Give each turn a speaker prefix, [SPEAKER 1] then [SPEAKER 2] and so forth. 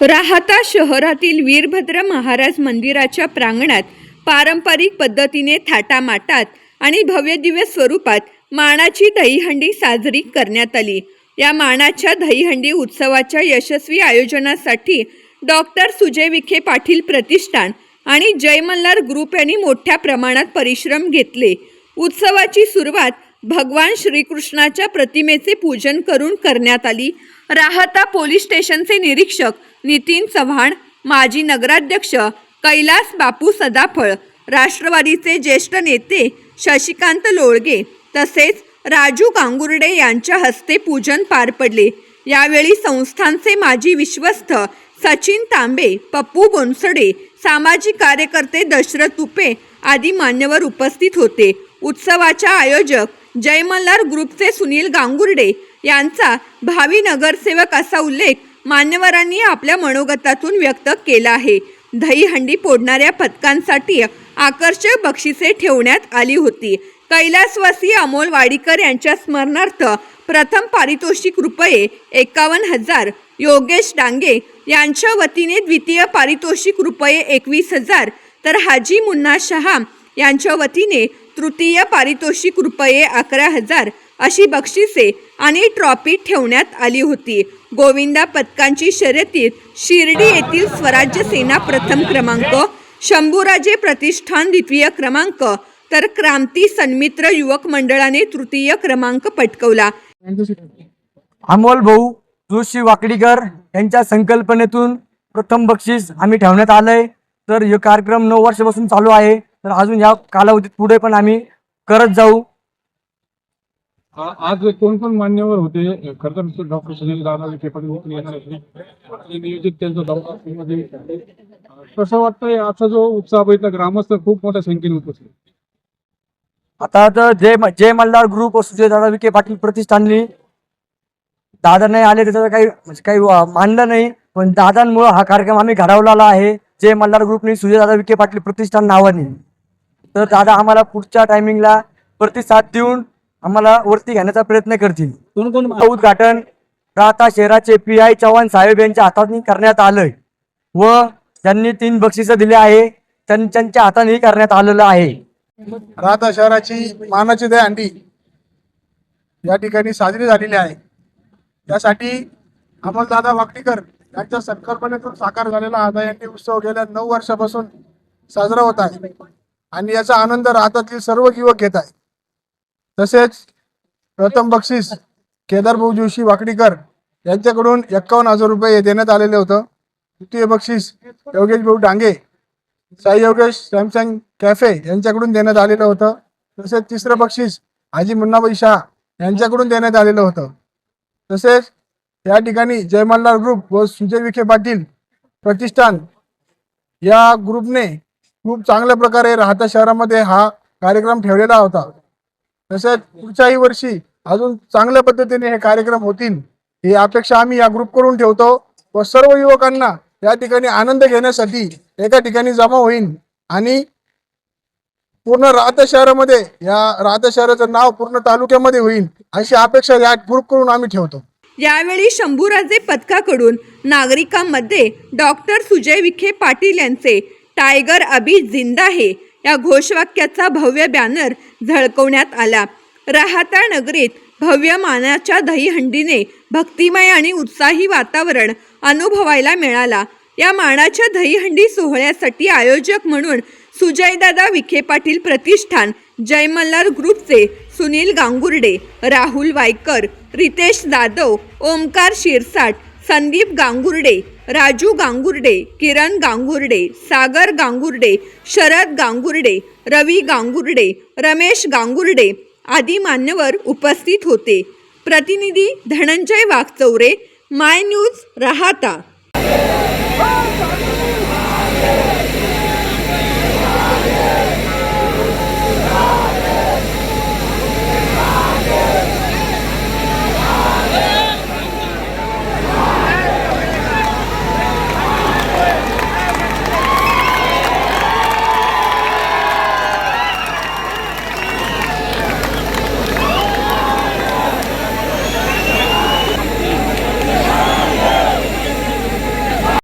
[SPEAKER 1] राहता शहरातील वीरभद्र महाराज मंदिराच्या प्रांगणात पारंपरिक पद्धतीने थाटामाटात आणि भव्यदिव्य स्वरूपात मानाची दहीहंडी साजरी करण्यात आली. या मानाच्या दहीहंडी उत्सवाच्या यशस्वी आयोजनासाठी डॉक्टर सुजय विखे पाटील प्रतिष्ठान आणि जय मल्हार ग्रुप यांनी मोठ्या प्रमाणात परिश्रम घेतले. उत्सवाची सुरुवात भगवान श्रीकृष्णाच्या प्रतिमेचे पूजन करून करण्यात आली. राहता पोलीस स्टेशनचे निरीक्षक नितीन चव्हाण माजी नगराध्यक्ष कैलास बापू सदाफळ राष्ट्रवादीचे ज्येष्ठ नेते शशिकांत लोळगे तसेच राजू गांगुर्डे यांच्या हस्ते पूजन पार पडले. यावेळी संस्थांचे माजी विश्वस्त सचिन तांबे पप्पू बोनसडे सामाजिक कार्यकर्ते दशरथ तुपे आदी मान्यवर उपस्थित होते. उत्सवाच्या आयोजक जय मल्हार ग्रुपचे सुनील गांगुर्डे यांचा भावी नगरसेवक असा उल्लेख मान्यवरांनी आपल्या मनोगतातून व्यक्त केला आहे. दहीहंडी फोडणाऱ्या पथकांसाठी आकर्षक बक्षिसे ठेवण्यात आली होती. कैलासवासी अमोल वाडीकर यांच्या स्मरणार्थ प्रथम पारितोषिक रुपये एकावन्न हजार योगेश डांगे यांच्या वतीने द्वितीय पारितोषिक रुपये एकवीस हजार तर हाजी मुन्ना शहा यांच्या वतीने तृतीय पारितोषिक रुपये अकरा हजार अशी बक्षिसे आणि ट्रॉफी ठेवण्यात आली होती. गोविंदा पदकांची शर्यतीत शिर्डी येथील स्वराज्य सेना प्रथम क्रमांक शंभूराजे प्रतिष्ठान द्वितीय क्रमांक तर क्रांती सन्मित्र युवक मंडळाने तृतीय क्रमांक पटकवला.
[SPEAKER 2] अमोल भाऊ जोशी वाकडीकर यांच्या संकल्पनेतून प्रथम बक्षीस आम्ही ठेवण्यात आलंय. तर हे कार्यक्रम नऊ वर्षापासून चालू आहे. तर अजून या कालावधीत पुढे पण आम्ही करत जाऊ.
[SPEAKER 3] आ- आज कोण कोण मान्यवर होते? खरं तर डॉक्टर सुनील दादा विखे पाटील देखील येणार होते आणि नियोजित त्यांचं कसं वाटतंय? आजचा जो उत्साह बघितला ग्रामस्थ खूप मोठ्या संख्येने उपस्थित
[SPEAKER 2] आता तर जय जय मल्हार ग्रुप व सुजय दादा विखे पाटील प्रतिष्ठाननी दादा नाही आले त्याचं काही म्हणजे काही वा- मानलं नाही. पण दादांमुळं हा कार्यक्रम आम्ही घडवलेला आहे. जय मल्हार ग्रुपनी सुजय दादा विखे पाटील प्रतिष्ठान नावाने. तर दादा आम्हाला पुढच्या टायमिंगला प्रतिसाद देऊन आम्हाला वरती घेण्याचा प्रयत्न करतील.
[SPEAKER 3] कोण कोण
[SPEAKER 2] उद्घाटन राहता शहराचे पी आय चव्हाण साहेब यांच्या हाताने करण्यात आलंय. व त्यांनी तीन बक्षिसं दिले आहे. त्यां- त्यांच्या हाताने करण्यात आलेलं आहे.
[SPEAKER 4] राहता शहराची मानाची दहीहंडी या ठिकाणी साजरी झालेली आहे. त्यासाठी अमलदादा वाकडीकर यांच्या संकल्पनेतून साकार झालेला हा दहीहंडी उत्सव गेल्या नऊ वर्षापासून साजरा होत आहे. आणि याचा आनंद राहतातील सर्व युवक घेत आहे तसेच प्रथम बक्षीस केदारभाऊ जोशी वाकडीकर यांच्याकडून एक्कावन्न हजार रुपये देण्यात आलेले होतं. द्वितीय बक्षीस योगेश भाऊ डांगे साई योगेश सॅमसंग कॅफे यांच्याकडून देण्यात आलेलं होतं. तसेच तिसरं बक्षीस हाजी मुन्नाबाई शाह यांच्याकडून देण्यात आलेलं होतं. तसेच या ठिकाणी जयमल्लार ग्रुप व सुजय विखे पाटील प्रतिष्ठान या ग्रुपने खूप चांगल्या प्रकारे राहता शहरामध्ये हा कार्यक्रम ठेवलेला होता. तसेच पुढच्याही वर्षी अजून चांगल्या पद्धतीने हे कार्यक्रम होतील ही अपेक्षा आम्ही या ग्रुप करून ठेवतो व सर्व युवकांना या ठिकाणी आनंद घेण्यासाठी एका ठिकाणी जमा होईल आणि पूर्ण राहता शहरामध्ये या राहता शहराचं नाव पूर्ण तालुक्यामध्ये होईल अशी अपेक्षा या ग्रुप करून आम्ही ठेवतो.
[SPEAKER 1] यावेळी शंभूराजे पथकाकडून नागरिकांमध्ये डॉक्टर सुजय विखे पाटील यांचे टायगर अभी जिंदा है या घोषवाक्याचा भव्य बॅनर झळकवण्यात आला. राहता नगरीत भव्य मानाच्या दहीहंडीने भक्तिमय आणि उत्साही वातावरण अनुभवायला मिळाला. या मानाच्या दहीहंडी सोहळ्यासाठी आयोजक म्हणून सुजयदादा विखे पाटील प्रतिष्ठान जय मल्हार ग्रुपचे सुनील गांगुर्डे राहुल वायकर रितेश जाधव ओमकार शिरसाट संदीप गांगुर्डे राजू गांगुर्डे किरण गांगुर्डे सागर गांगुर्डे शरद गांगुर्डे रवी गांगुर्डे रमेश गांगुर्डे आदी मान्यवर उपस्थित होते. प्रतिनिधी धनंजय वागचौरे माय न्यूज राहता.